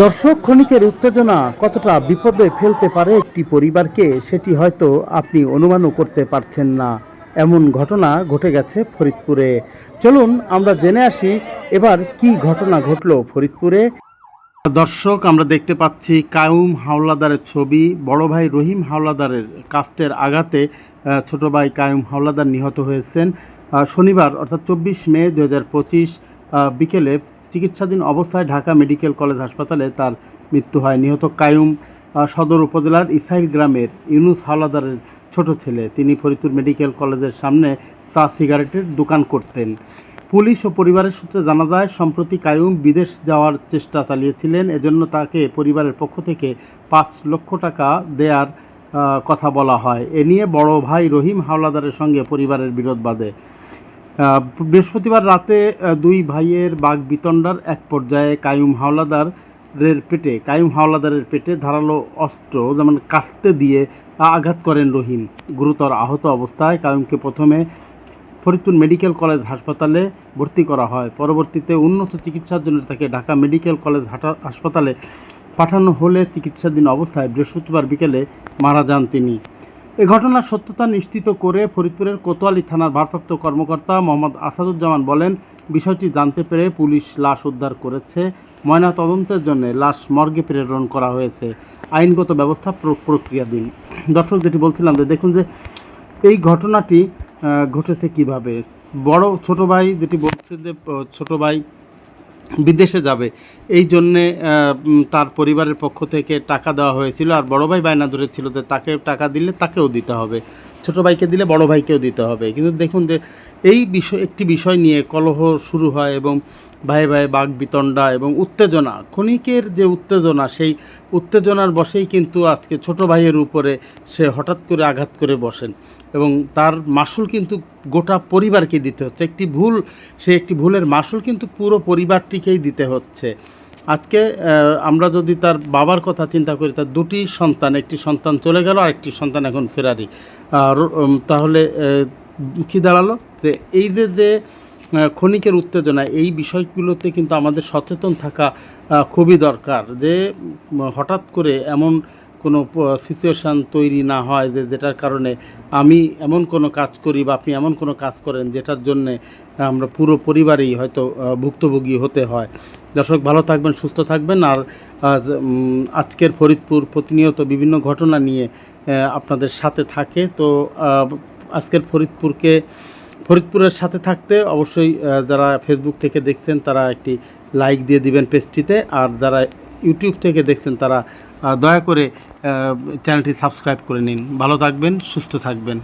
দর্শক, ক্ষণিকের উত্তেজনা কতটা বিপদে ফেলতে পারে একটি পরিবারকে, সেটি হয়তো আপনি অনুমানও করতে পারছেন না। এমন ঘটনা ঘটে গেছে ফরিদপুরে। চলুন, আমরা জেনে আসি এবার কি ঘটনা ঘটলো ফরিদপুরে। দর্শক, আমরা দেখতে পাচ্ছি কায়ুম হাওলাদারের ছবি। বড় ভাই রহিম হাওলাদারের কাস্তের আঘাতে ছোট ভাই কায়ুম হাওলাদার নিহত হয়েছেন। শনিবার, অর্থাৎ চব্বিশ মে দু হাজার পঁচিশ বিকেলে চিকিৎসাধীন অবস্থায় ঢাকা মেডিকেল কলেজ হাসপাতালে তার মৃত্যু হয়। নিহত কায়ুম সদর উপজেলার ইসাইল গ্রামের ইউনুস হাওলাদারের ছোট ছেলে। তিনি ফরিদপুর মেডিকেল কলেজের সামনে চা সিগারেটের দোকান করতেন। পুলিশ ও পরিবারের সূত্রে জানা যায় সম্প্রতি কায়ুম বিদেশ যাওয়ার চেষ্টা চালিয়েছিলেন। এজন্য তাকে পরিবারের পক্ষ থেকে পাঁচ লক্ষ টাকা দেয়ার কথা বলা হয়। এ নিয়ে বড় ভাই রহিম হাওলাদারের সঙ্গে পরিবারের বিরোধ আহ, বৃহস্পতিবার রাতে দুই ভাইয়ের বাঘ বিতণ্ডার এক পর্যায়ে কায়ুম হাওলাদারের পেটে, কায়ুম হাওলাদারের পেটে ধারালো অস্ত্র যেমন কাস্তে দিয়ে আঘাত করেন রহিম। গুরুতর আহত অবস্থায় কায়ুমকে প্রথমে ফরিদপুর মেডিকেল কলেজ হাসপাতালে ভর্তি করা হয়। পরবর্তীতে উন্নত চিকিৎসার জন্য তাকে ঢাকা মেডিকেল কলেজ হাসপাতালে পাঠানো হলে চিকিৎসাধীন অবস্থায় বৃহস্পতিবার বিকেলে মারা যান তিনি। এ ঘটনার সত্যতা নিশ্চিত করে ফরিদপুরের কোতোয়ালি থানার ভারপ্রাপ্ত কর্মকর্তা মোহাম্মদ আসাদুজ্জামান বলেন, বিষয়টি জানতে পেরে পুলিশ লাশ উদ্ধার করেছে। ময়না তদন্তের জন্য লাশ মর্গে প্রেরণ করা হয়েছে। আইনগত ব্যবস্থা প্র- প্রক্রিয়াধীন। দর্শক, যেটি বলছিলাম যে দেখুন যে এই ঘটনাটি ঘটেছে কীভাবে? বড় ছোট ভাই যেটি বলছে যে ছোট ভাই বিদেশে যাবে। এই জন্যে তার পরিবারের পক্ষ থেকে টাকা দেওয়া হয়েছিল। আর বড় ভাই বায়না ধরেছিল যে তাকে টাকা দিলে তাকেও দিতে হবে। ছোট ভাইকে দিলে বড় ভাইকেও দিতে হবে। কিন্তু দেখুন যে, এই বিষয়, একটি বিষয় নিয়ে কলহ শুরু হয় এবং ভাই ভাই বাঘ বিতণ্ডা এবং উত্তেজনা, ক্ষণিকের যে উত্তেজনা, সেই উত্তেজনার বসেই কিন্তু আজকে ছোট ভাইয়ের উপরে সে হঠাৎ করে আঘাত করে বসেন। এবং তার মাসুল কিন্তু গোটা পরিবারকে দিতে হচ্ছে। একটি ভুল, সে একটি ভুলের মাসুল কিন্তু পুরো পরিবারটিকেই দিতে হচ্ছে। আজকে আমরা যদি তার বাবার কথা চিন্তা করি, তার দুটি সন্তান, একটি সন্তান চলে গেল আর একটি সন্তান এখন ফেরারি। আর তাহলে কি দাঁড়াল? যে এই যে যে ক্ষণিকের উত্তেজনা, এই বিষয়গুলোতে কিন্তু আমাদের সচেতন থাকা খুবই দরকার। যে হঠাৎ করে এমন কোনো সিচুয়েশান তৈরি না হয় যে যেটার কারণে আমি এমন কোনো কাজ করি বা আপনি এমন কোনো কাজ করেন যেটার জন্যে আমরা পুরো পরিবারেই হয়তো ভুক্তভোগী হতে হয়। দর্শক, ভালো থাকবেন, সুস্থ থাকবেন। আর আজকের ফরিদপুর প্রতিনিয়ত বিভিন্ন ঘটনা নিয়ে আপনাদের সাথে থাকে। তো আজকের ফরিদপুরকে, ফরিদপুরের সাথে থাকতে অবশ্যই যারা ফেসবুক থেকে দেখছেন তারা একটি লাইক দিয়ে দিবেন পেজটিতে আর যারা ইউটিউব থেকে দেখছেন তারা দয়া করে চ্যানেলটি সাবস্ক্রাইব করে নিন। ভালো থাকবেন সুস্থ থাকবেন।